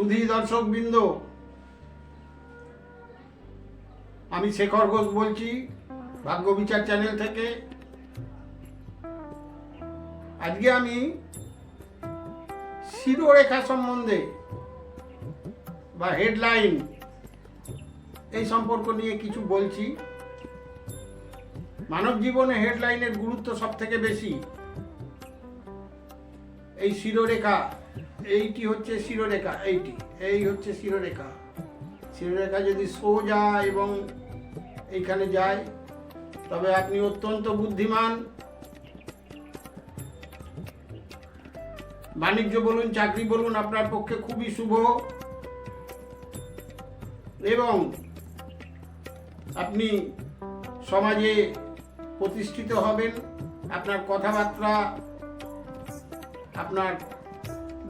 সুধী দর্শক বৃন্দ আমি শেখর ঘোষ বলছি, ভাগ্য বিচার চ্যানেল থেকে। আজকে আমি শিরোরেখা সম্বন্ধে বা হেডলাইন এই সম্পর্ক নিয়ে কিছু বলছি। মানব জীবনে হেডলাইনের গুরুত্ব সব থেকে বেশি। এই শিরোরেখা এইটি হচ্ছে শিরোরেখা, এইটি। এই হচ্ছে শিরোরেখা। শিরোরেখা যদি সোজা এবং এইখানে যায়, তবে আপনি অত্যন্ত বুদ্ধিমান। বাণিজ্য বলুন, চাকরি বলুন, আপনার পক্ষে খুবই শুভ। এবং আপনি সমাজে প্রতিষ্ঠিত হবেন, আপনার কথাবার্তা, আপনার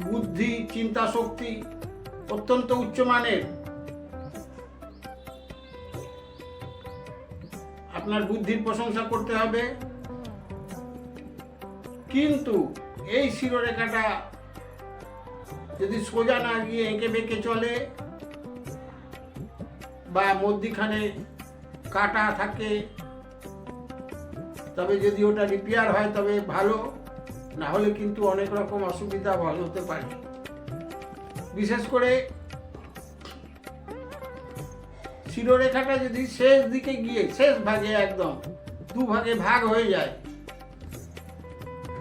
বুদ্ধি, চিন্তা শক্তি অত্যন্ত উচ্চমানের আপনার বুদ্ধির প্রশংসা করতে হবে। কিন্তু এই শিরোরেখাটা যদি সোজা না গিয়ে এঁকে বেঁকে চলে বা মধ্যিখানে কাটা থাকে, তবে যদি ওটা রিপেয়ার হয় তবে ভালো। না হলে কিন্তু অনেক রকম অসুবিধা ভালো হতে পারে। বিশেষ করে শিরোরেখাটা যদি শেষ দিকে গিয়ে, শেষ ভাগে একদম, দু ভাগে ভাগ হয়ে যায়,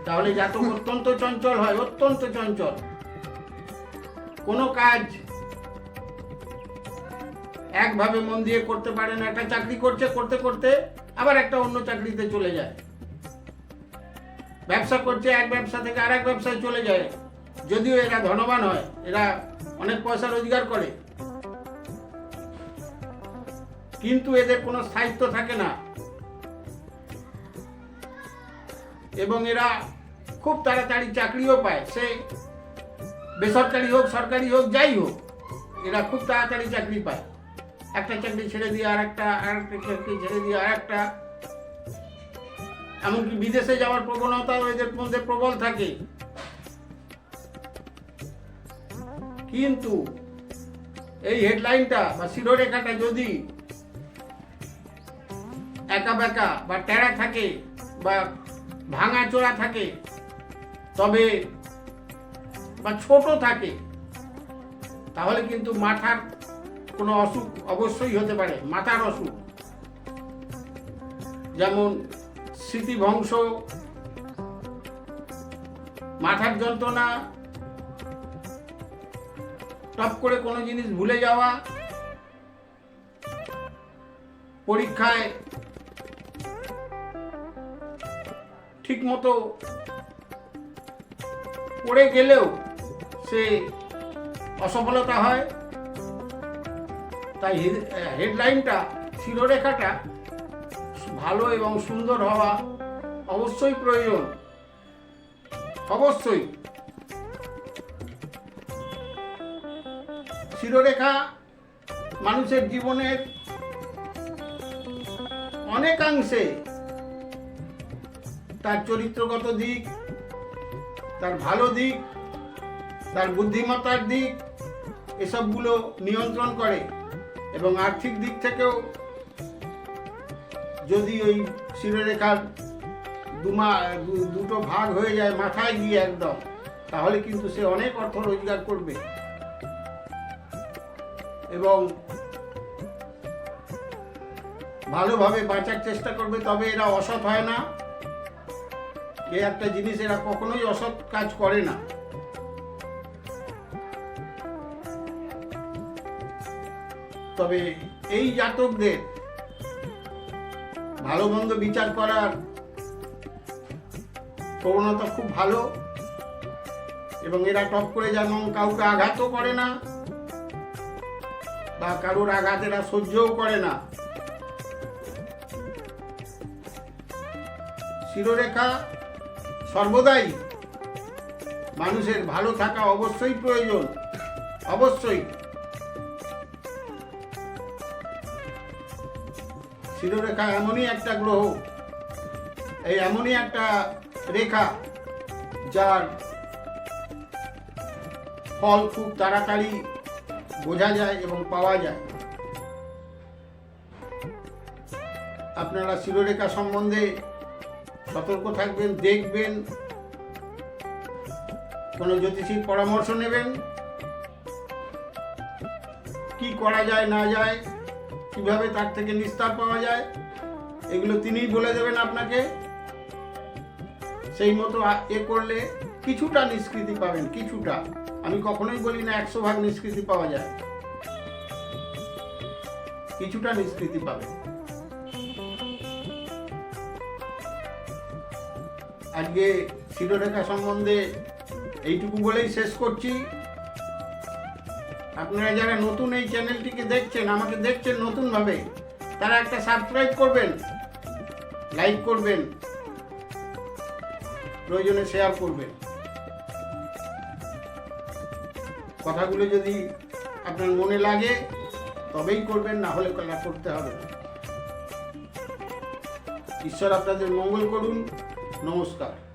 তাহলে জাতক অত্যন্ত চঞ্চল হয়, অত্যন্ত চঞ্চল। কোনো কাজ একভাবে মন দিয়ে করতে পারে না, একটা চাকরি করছে, করতে করতে আবার একটা অন্য চাকরিতে চলে যায়। ব্যবসা করছে, এক ব্যবসা থেকে আর এক ব্যবসায় চলে যায়। যদিও এরা ধনবান হয়, এরা অনেক পয়সা রোজগার করে। কিন্তু এদের কোনো স্থায়িত্ব থাকে না। এবং এরা খুব তাড়াতাড়ি চাকরিও পায়। সে বেসরকারি হোক, সরকারি হোক, যাই হোক, এরা খুব তাড়াতাড়ি চাকরি পায়। একটা চাকরি ছেড়ে দিয়ে আর একটা আর একটা চাকরি ছেড়ে দিয়ে আর একটা এমনকি বিদেশে যাওয়ার প্রবণতাও এদের মধ্যে প্রবল থাকে। কিন্তু এই হেডলাইনটা বা শিরোরেখাটা যদি একা বেঁকা বা টেরা থাকে বা ভাঙা চোরা থাকে, তবে বা ছোট থাকে, তাহলে কিন্তু মাথার কোনো অসুখ অবশ্যই হতে পারে, মাথার অসুখ। যেমন স্মৃতিভংশ, মাথার যন্ত্রণা, টপ করে কোনো জিনিস ভুলে যাওয়া, পরীক্ষায় ঠিক মতো পড়ে গেলেও সে অসফলতা হয়। তাই হেডলাইনটা শিরোরেখাটা ভালো এবং সুন্দর হওয়া অবশ্যই প্রয়োজন। অবশ্যই। শিরোরেখা মানুষের জীবনের অনেকাংশে তার চরিত্রগত দিক, তার ভালো দিক, তার বুদ্ধিমত্তার দিক, এসবগুলো নিয়ন্ত্রণ করে এবং আর্থিক দিক থেকেও যদি ওই শিরোরেখার দুমা দুটো ভাগ হয়ে যায় মাথায় গিয়ে একদম, তাহলে কিন্তু সে অনেক অর্থ রোজগার করবে। এবং ভালোভাবে বাঁচার চেষ্টা করবে, তবে এরা অসৎ হয় না। এ একটা জিনিস এরা কখনোই অসৎ কাজ করে না। তবে এই জাতকদের ভালো মন্দ বিচার করার প্রবণতা খুব ভালো। এবং এরা টপ করে যেমন কাউকে আঘাতও করে না, বা কারোর আঘাত এরা সহ্যও করে না। শিরোরেখা সর্বদাই মানুষের ভালো থাকা অবশ্যই প্রয়োজন, অবশ্যই। শিরোরেখা এমনই একটা গ্রহ। এই এমনই একটা রেখা যার ফল খুব তাড়াতাড়ি বোঝা যায় এবং পাওয়া যায়। আপনারা শিরোরেখা সম্বন্ধে সতর্ক থাকবেন, দেখবেন, কোনো জ্যোতিষীর পরামর্শ নেবেন। কি করা যায়, না যায় কীভাবে তার থেকে নিস্তার পাওয়া যায়, এগুলো তিনিই বলে দেবেন আপনাকে। সেই মতো এ করলে কিছুটা নিষ্কৃতি পাবেন, কিছুটা। আমি কখনোই বলি না একশো ভাগ নিষ্কৃতি পাওয়া যায়। কিছুটা নিষ্কৃতি পাবেন। আজকে শিরোরেখা সম্বন্ধে এইটুকু বলেই শেষ করছি। আপনারা যারা নতুন এই চ্যানেলটিকে দেখছেন, আমাকে দেখছেন নতুনভাবে, তারা একটা সাবস্ক্রাইব করবেন লাইক করবেন, প্রয়োজনে শেয়ার করবেন। কথাগুলো যদি আপনার মনে লাগে, তবেই করবেন, না হলে কলা করতে হবে। ঈশ্বর আপনাদের মঙ্গল করুন। নমস্কার।